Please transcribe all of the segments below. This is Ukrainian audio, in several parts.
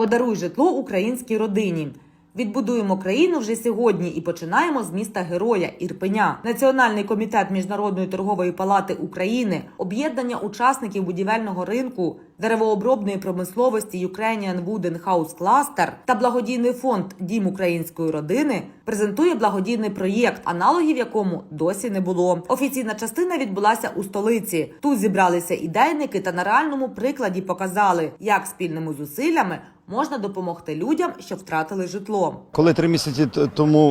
Подаруй житло українській родині. Відбудуємо країну вже сьогодні і починаємо з міста Героя Ірпеня. Національний комітет міжнародної торгової палати України, об'єднання учасників будівельного ринку, деревообробної промисловості Ukrainian Wooden House Cluster та благодійний фонд Дім української родини презентує благодійний проєкт, аналогів якому досі не було. Офіційна частина відбулася у столиці. Тут зібралися ідейники та на реальному прикладі показали, як спільними зусиллями можна допомогти людям, що втратили житло. Коли три місяці тому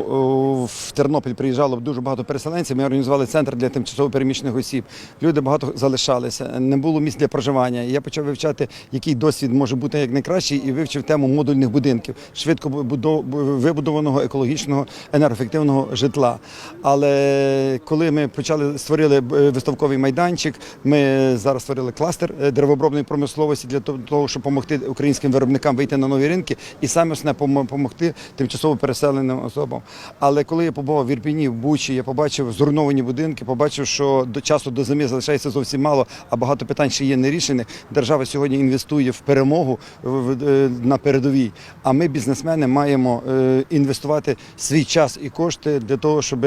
в Тернопіль приїжджало дуже багато переселенців, ми організували центр для тимчасово переміщених осіб. Люди багато залишалися, не було місць для проживання. Я почав вивчати, який досвід може бути як найкращий, і вивчив тему модульних будинків, швидко вибудованого екологічного енергоефективного житла. Але коли ми почали створили е, виставковий майданчик, ми зараз створили кластер е, деревообробної промисловості для того, щоб допомогти українським виробникам вийти на нові ринки, і саме допомогти тимчасово переселеним особам. Але коли я побував в Ірпіні, в Бучі, я побачив зруйновані будинки, побачив, що до часу до зими залишається зовсім мало, а багато питань ще є нерішених. Держава сьогодні інвестує в перемогу е, на передовій. А ми, бізнесмени, маємо е, інвестувати свій час і кошти для того, щоб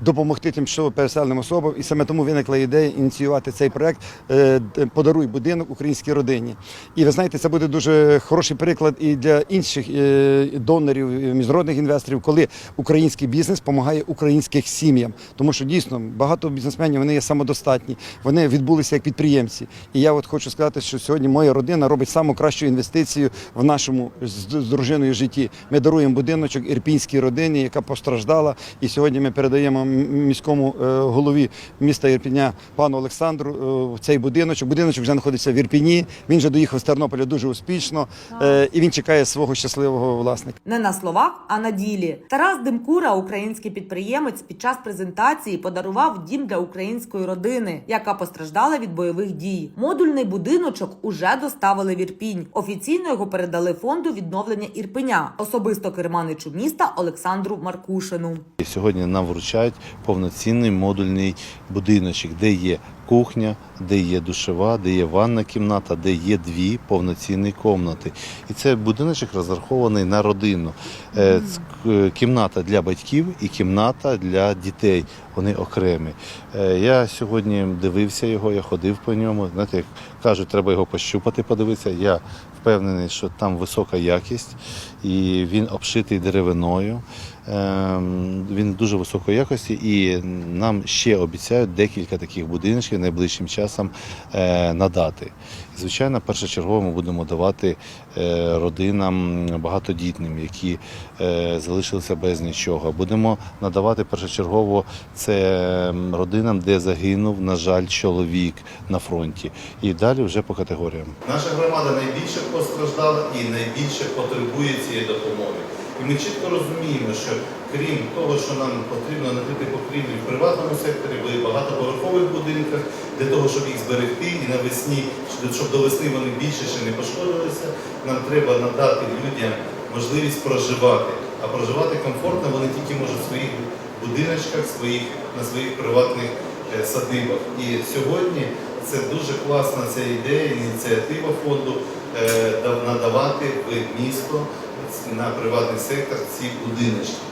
допомогти тимчасово переселеним особам. І саме тому виникла ідея ініціювати цей проект е, Подаруй будинок українській родині. І ви знаєте, це буде дуже хороший приклад і для інших е, донорів, міжнародних інвесторів, коли український бізнес допомагає українським сім'ям. Тому що дійсно багато бізнесменів вони є самодостатні, вони відбулися як підприємці. І я от хочу сказати, що сьогодні моя родина робить саму кращу інвестицію в нашому з, з дружиною житті. Ми даруємо будиночок ірпінській родині, яка постраждала. І сьогодні ми передаємо міському е, голові міста Ірпіня пану Олександру е, цей будиночок. Будиночок вже знаходиться в Ірпіні. Він вже доїхав з Тернополя дуже успішно, і він чекає свого щасливого власника. Не на словах, а на ділі. Тарас Димкура, український підприємець, під час презентації подарував дім для української родини, яка постраждала від бойових дій. Модульний будиночок уже доставили в Ірпінь. Офіційно його передали фонду відновлення Ірпеня, особисто керманичу міста Олександру Маркушину. Сьогодні нам вручають повноцінний модульний будиночок, де є кухня, де є душева, де є ванна кімната, де є дві повноцінні кімнати. І це будиночок розрахований на родину. Е, Кімната для батьків і кімната для дітей. Вони окремі. Е, Я сьогодні дивився його, я ходив по ньому. Знаєте, як кажуть, треба його пощупати, подивитися. Я впевнений, що там висока якість, і він обшитий деревиною. Ем, Він дуже високої якості, і нам ще обіцяють декілька таких будиночків найближчим часом е, надати. Звичайно, першочергово ми будемо давати е, родинам багатодітним, які е, залишилися без нічого. Будемо надавати першочергово це родинам, де загинув, на жаль, чоловік на фронті. І далі вже по категоріям. Наша громада найбільше постраждала і найбільше потребує цієї допомоги. І ми чітко розуміємо, що крім того, що нам потрібно накрити покрівлі в приватному секторі, в багатоповерхових будинках, для того, щоб їх зберегти і навесні, щоб- щоб до весни вони більше ще не пошкодилися, нам треба надати людям можливість проживати. А проживати комфортно вони тільки можуть в своїх будиночках, своїх, на своїх приватних е, садибах. І сьогодні це дуже класна ця ідея, ініціатива фонду е, надавати в місто на приватний сектор ці будиночки.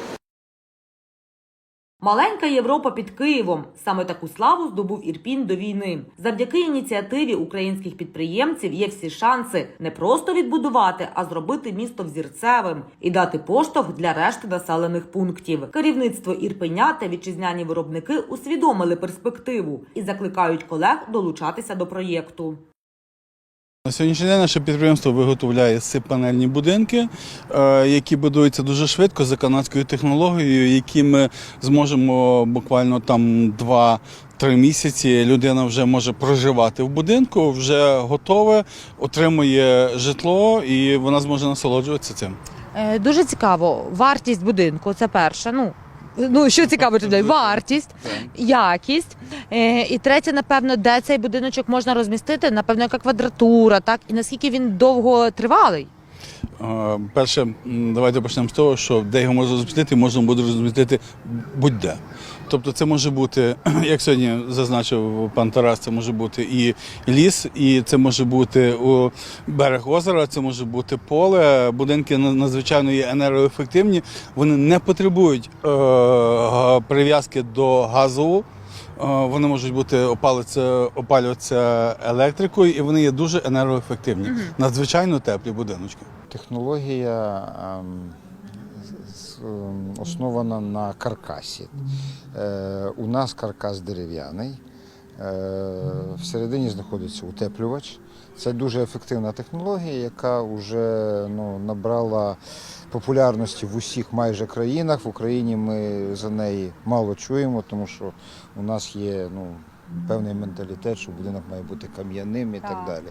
Маленька Європа під Києвом саме таку славу здобув Ірпінь до війни. Завдяки ініціативі українських підприємців є всі шанси не просто відбудувати, а зробити місто взірцевим і дати поштовх для решти населених пунктів. Керівництво Ірпеня та вітчизняні виробники усвідомили перспективу і закликають колег долучатися до проєкту. На сьогоднішній день наше підприємство виготовляє сип-панельні будинки, е, які будуються дуже швидко за канадською технологією, які ми зможемо буквально там 2-3 місяці. Людина вже може проживати в будинку, вже готове, отримує житло і вона зможе насолоджуватися цим. Е, Дуже цікаво. Вартість будинку це перше. Ну, ну що цікаво людей? Вартість, якість. Е, І третє, напевно, де цей будиночок можна розмістити, напевно, яка квадратура, так, і наскільки він довго тривалий. Перше, давайте почнемо з того, що де його можна розмістити, можна буде розмістити будь-де. Тобто це може бути, як сьогодні зазначив пан Тарас, це може бути і ліс, і це може бути у берег озера, це може бути поле. Будинки надзвичайно є енергоефективні. Вони не потребують е, прив'язки до газу. Е, Вони можуть бути опалюватися, опалюватися електрикою, і вони є дуже енергоефективні. Надзвичайно теплі будиночки. Технологія ем, основана на каркасі. Е, У нас каркас дерев'яний. Е, Всередині знаходиться утеплювач. Це дуже ефективна технологія, яка вже ну, набрала популярності в усіх майже країнах. В Україні ми за неї мало чуємо, тому що у нас є ну, певний менталітет, що будинок має бути кам'яним і так, далі.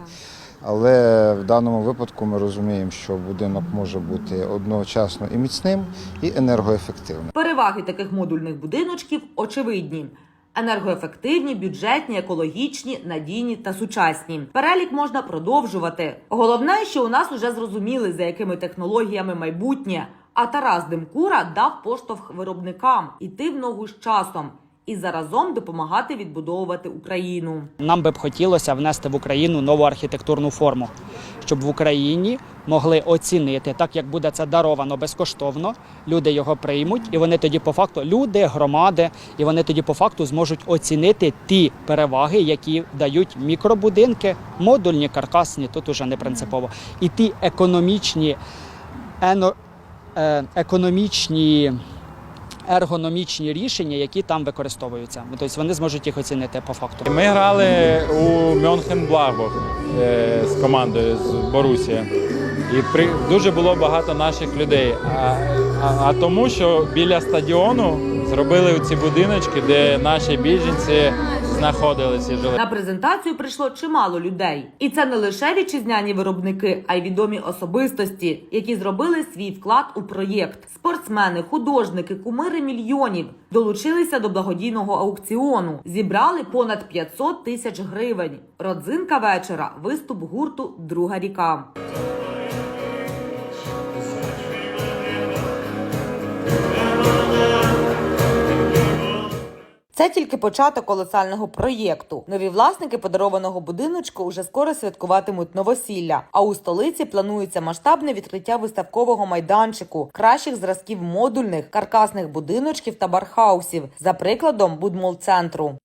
Але в даному випадку ми розуміємо, що будинок може бути одночасно і міцним, і енергоефективним. Переваги таких модульних будиночків очевидні. Енергоефективні, бюджетні, екологічні, надійні та сучасні. Перелік можна продовжувати. Головне, що у нас уже зрозуміли, за якими технологіями майбутнє. А Тарас Демкура дав поштовх виробникам іти в ногу з часом і заразом допомагати відбудовувати Україну. Нам би б хотілося внести в Україну нову архітектурну форму, щоб в Україні могли оцінити, так як буде це даровано безкоштовно. Люди його приймуть, і вони тоді по факту люди, громади, і вони тоді по факту зможуть оцінити ті переваги, які дають мікробудинки, модульні, каркасні, тут уже не принципово, і ті економічні, е, економічні. Ергономічні рішення, які там використовуються, тобто вони зможуть їх оцінити по факту. Ми грали у Мюнхен-Блахбах е, з командою з Борусія. І при, дуже було багато наших людей. А, а, а тому, що біля стадіону зробили ці будиночки, де наші біженці знаходилися жили. На презентацію прийшло чимало людей, і це не лише вітчизняні виробники, а й відомі особистості, які зробили свій вклад у проєкт. Спортсмени, художники, кумири мільйонів долучилися до благодійного аукціону. Зібрали понад 500 тисяч гривень. Родзинка вечора виступ гурту Друга ріка. Це тільки початок колосального проєкту. Нові власники подарованого будиночку уже скоро святкуватимуть новосілля. А у столиці планується масштабне відкриття виставкового майданчику, кращих зразків модульних, каркасних будиночків та бархаусів, за прикладом будмол-центру.